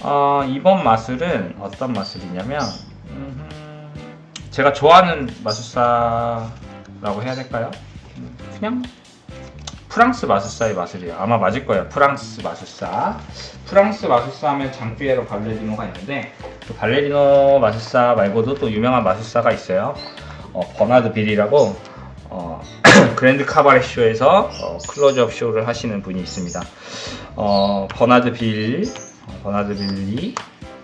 어, 이번 마술은 어떤 마술이냐면 제가 좋아하는 마술사라고 해야 될까요? 음, 그냥 프랑스 마술사의 마술이에요. 아마 맞을 거예요. 프랑스 마술사. 프랑스 마술사 하면 장피에로 발레리노가 있는데 그 발레리노 마술사 말고도 또 유명한 마술사가 있어요. 어, 버나드 빌이라고 어, 그랜드 카바레 쇼에서 어, 클로즈업 쇼를 하시는 분이 있습니다. 어, 버나드 빌, 어, 버나드 빌리,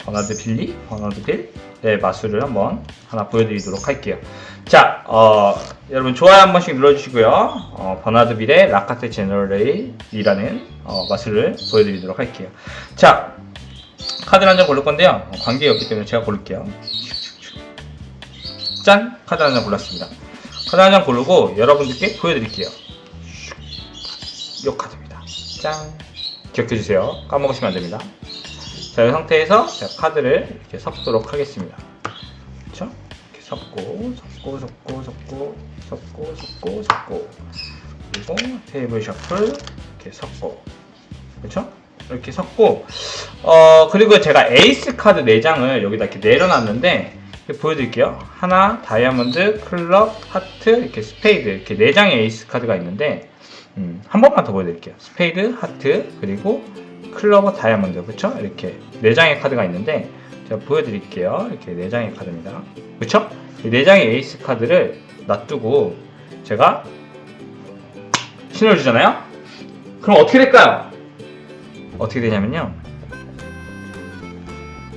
버나드 빌리, 버나드 빌, 네 마술을 한번 하나 보여드리도록 할게요. 자, 어, 여러분 좋아요 한 번씩 눌러주시고요. 어, 버나드 빌의 라카테 제너레이라는 어, 마술을 보여드리도록 할게요. 자, 카드 한 장 고를 건데요. 어, 관계가 없기 때문에 제가 고를게요. 짠! 카드 한 장 골랐습니다. 카드 한 장 고르고 여러분들께 보여드릴게요. 요 카드입니다. 짠! 기억해주세요. 까먹으시면 안 됩니다. 자, 이 상태에서 제가 카드를 이렇게 섞도록 하겠습니다. 그렇죠? 이렇게 섞고, 섞고, 섞고, 섞고, 섞고, 섞고, 섞고, 그리고 테이블 셔플 이렇게 섞고, 그렇죠? 이렇게 섞고, 어 그리고 제가 에이스 카드 4장을 여기다 이렇게 내려놨는데 보여드릴게요. 하나, 다이아몬드, 클럽, 하트, 이렇게 스페이드 이렇게 4장의 에이스 카드가 있는데 음, 한 번만 더 보여드릴게요. 스페이드, 하트, 그리고 클로버, 다이아몬드, 그쵸? 이렇게 네 장의 카드가 있는데 제가 보여드릴게요. 이렇게 네 장의 카드입니다. 그쵸? 이네 장의 에이스 카드를 놔두고 제가 신호를 주잖아요. 그럼 어떻게 될까요? 어떻게 되냐면요.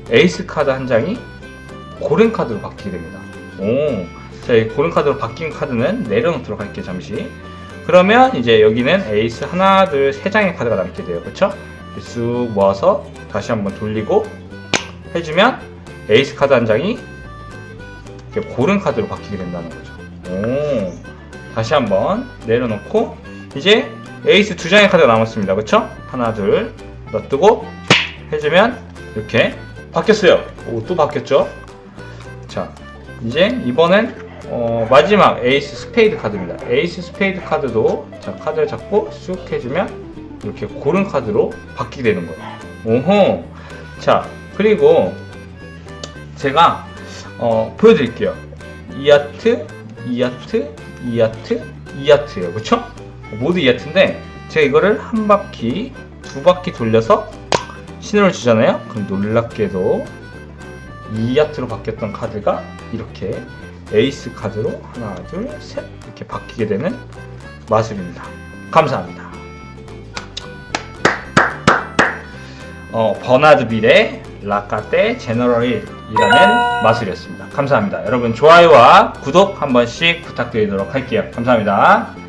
에이스 카드 한 장이 고른 카드로 바뀌게 됩니다. 오, 자, 이 고른 카드로 바뀐 카드는 내려놓도록 할게요, 잠시. 그러면 이제 여기는 에이스 하나, 둘, 세 장의 카드가 남게 돼요. 그쵸? 쑥 모아서 다시 한번 돌리고 해주면 에이스 카드 한 장이 고른 카드로 바뀌게 된다는 거죠. 오, 다시 한번 내려놓고 이제 에이스 두 장의 카드가 남았습니다. 그쵸? 하나, 둘, 놔두고 해주면 이렇게 바뀌었어요. 오, 또 바뀌었죠? 자, 이제 이번엔 어, 마지막 에이스 스페이드 카드입니다. 에이스 스페이드 카드도 자 카드를 잡고 쑥 해주면 이렇게 고른 카드로 바뀌게 되는 거예요. 오호. 자 그리고 제가 어, 보여드릴게요. 이 아트, 이 아트, 이 아트, 이 아트예요. 그렇죠? 모두 이 아트인데 제가 이거를 한 바퀴, 두 바퀴 돌려서 신호를 주잖아요. 그럼 놀랍게도 이 아트로 바뀌었던 카드가 이렇게 에이스 카드로 하나, 둘, 셋 이렇게 바뀌게 되는 마술입니다. 감사합니다. 어, 버나드 빌의 라카테 제너럴이라는 마술이었습니다. 감사합니다. 여러분 좋아요와 구독 한 번씩 부탁드리도록 할게요. 감사합니다.